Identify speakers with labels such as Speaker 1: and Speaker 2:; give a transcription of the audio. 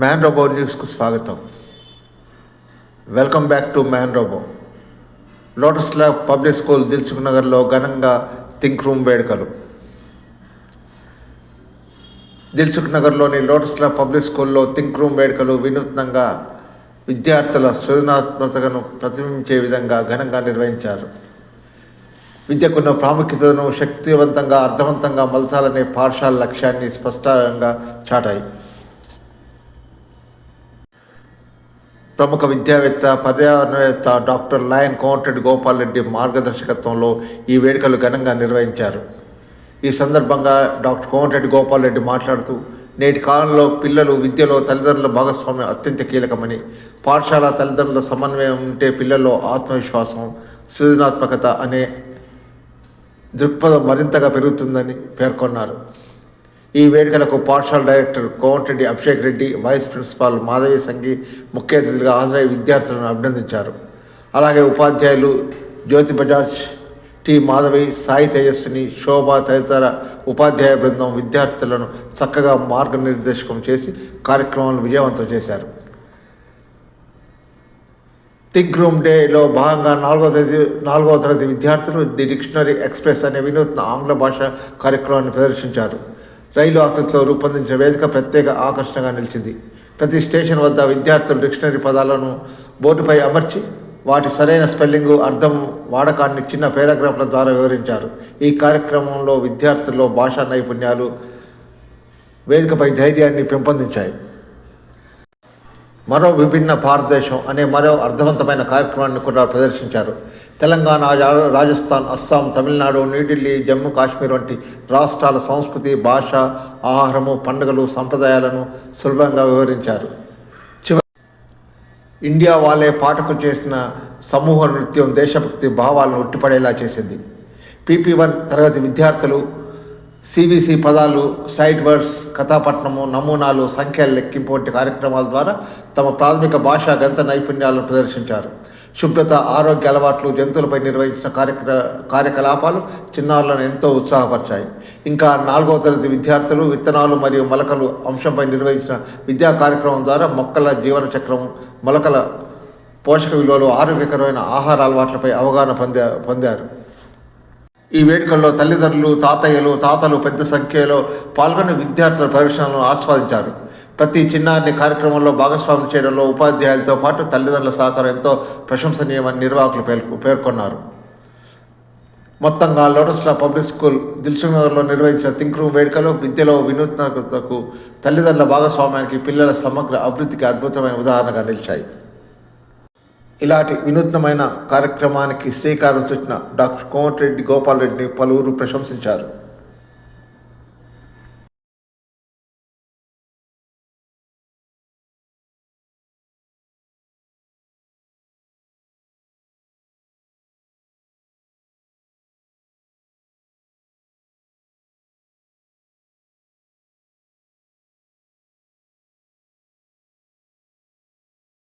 Speaker 1: Man robo న్యూస్కు స్వాగతం. Welcome back to man robo lotus lab public school Dilsukh నగర్లో ఘనంగా థింక్ రూమ్ వేడుకలు. దిల్సుఖ్ నగర్లోని లోటస్ ల్యాబ్ పబ్లిక్ స్కూల్లో థింక్ రూమ్ వేడుకలు వినూత్నంగా విద్యార్థుల సృజనాత్మకతను ప్రతిబింబించే విధంగా ఘనంగా నిర్వహించారు. విద్యకున్న ప్రాముఖ్యతను శక్తివంతంగా అర్థవంతంగా మలచాలనే పాఠశాల లక్ష్యాన్ని స్పష్టంగా చాటాయి. ప్రముఖ విద్యావేత్త పర్యావరణవేత్త డాక్టర్ లయన్ కోమటిరెడ్డి గోపాల్ రెడ్డి మార్గదర్శకత్వంలో ఈ వేడుకలు ఘనంగా నిర్వహించారు. ఈ సందర్భంగా డాక్టర్ కోమటిరెడ్డి గోపాల్ రెడ్డి మాట్లాడుతూ నేటి కాలంలో పిల్లలు విద్యలో తల్లిదండ్రుల భాగస్వామ్యం అత్యంత కీలకమని పాఠశాల తల్లిదండ్రుల సమన్వయం ఉంటే పిల్లల్లో ఆత్మవిశ్వాసం సృజనాత్మకత అనే దృక్పథం మరింతగా పెరుగుతుందని పేర్కొన్నారు. ఈ వేడుకలకు పాఠశాల director Komatireddy Abhishek Reddy vice principal Madhavi Sanghi ముఖ్య అతిథిగా హాజరై విద్యార్థులను అభినందించారు. అలాగే ఉపాధ్యాయులు జ్యోతి బజాజ్ టి మాధవి సాయి తేజస్విని శోభ తదితర ఉపాధ్యాయ బృందం విద్యార్థులను చక్కగా మార్గనిర్దేశకం చేసి కార్యక్రమాలను విజయవంతం చేశారు. థింక్ రూమ్ డేలో భాగంగా నాలుగో తరగతి నాలుగో తరగతి విద్యార్థులు ది డిక్షనరీ ఎక్స్ప్రెస్ అనే వినూత్న ఆంగ్ల భాష కార్యక్రమాన్ని ప్రదర్శించారు. రైలు ఆకృతిలో రూపొందించిన వేదిక ప్రత్యేక ఆకర్షణగా నిలిచింది. ప్రతి స్టేషన్ వద్ద విద్యార్థులు డిక్షనరీ పదాలను బోర్డుపై అమర్చి వాటి సరైన స్పెల్లింగు అర్థం వాడకాన్ని చిన్న పేరాగ్రాఫ్ల ద్వారా వివరించారు. ఈ కార్యక్రమంలో విద్యార్థుల్లో భాషా నైపుణ్యాలు వేదికపై ధైర్యాన్ని పెంపొందించాయి. మరో విభిన్న భారతదేశం అనే మరో అర్థవంతమైన కార్యక్రమాన్ని కూడా ప్రదర్శించారు. తెలంగాణ రాజస్థాన్ అస్సాం తమిళనాడు న్యూఢిల్లీ జమ్మూ కాశ్మీర్ వంటి రాష్ట్రాల సంస్కృతి భాష ఆహారము పండుగలు సంప్రదాయాలను సులభంగా వివరించారు. చివ ఇండియా వాళ్ళే పాటకు చేసిన సమూహ నృత్యం దేశభక్తి భావాలను ఉట్టిపడేలా చేసింది. పీపీ వన్ తరగతి విద్యార్థులు సిబిసి పదాలు సైట్ వర్డ్స్ కథాపట్నము నమూనాలు సంఖ్యల లెక్కింపు వంటి కార్యక్రమాల ద్వారా తమ ప్రాథమిక భాషా గంత నైపుణ్యాలను ప్రదర్శించారు. శుభ్రత ఆరోగ్య అలవాట్లు జంతువులపై నిర్వహించిన కార్యక్ర కార్యకలాపాలు చిన్నారులను ఎంతో ఉత్సాహపరిచాయి. ఇంకా నాలుగవ తరగతి విద్యార్థులు విత్తనాలు మరియు మొలకలు అంశంపై నిర్వహించిన విద్యా కార్యక్రమం ద్వారా మొక్కల జీవన చక్రం మొలకల పోషక విలువలు ఆరోగ్యకరమైన ఆహార అలవాట్లపై అవగాహన పొందా పొందారు. ఈ వేడుకల్లో తల్లిదండ్రులు తాతయ్యలు తాతలు పెద్ద సంఖ్యలో పాల్గొని విద్యార్థుల ప్రవేశాలను ఆస్వాదించారు. ప్రతి చిన్నారిని కార్యక్రమంలో భాగస్వామ్యం చేయడంలో ఉపాధ్యాయులతో పాటు తల్లిదండ్రుల సహకారం ఎంతో ప్రశంసనీయమని నిర్వాహకులు పేర్కొ- పేర్కొన్నారు. మొత్తంగా లోటస్లా పబ్లిక్ స్కూల్ దిల్సుఖ్ నగర్లో నిర్వహించిన థింక్ రూమ్ వేడుకలో విద్యలో వినూత్నతకు తల్లిదండ్రుల భాగస్వామ్యానికి పిల్లల సమగ్ర అభివృద్ధికి అద్భుతమైన ఉదాహరణగా నిలిచాయి. ఇలాంటి వినూత్నమైన కార్యక్రమానికి శ్రీకారం చుట్టిన డాక్టర్ కోమటిరెడ్డి గోపాల్ రెడ్డిని పలువురు ప్రశంసించారు.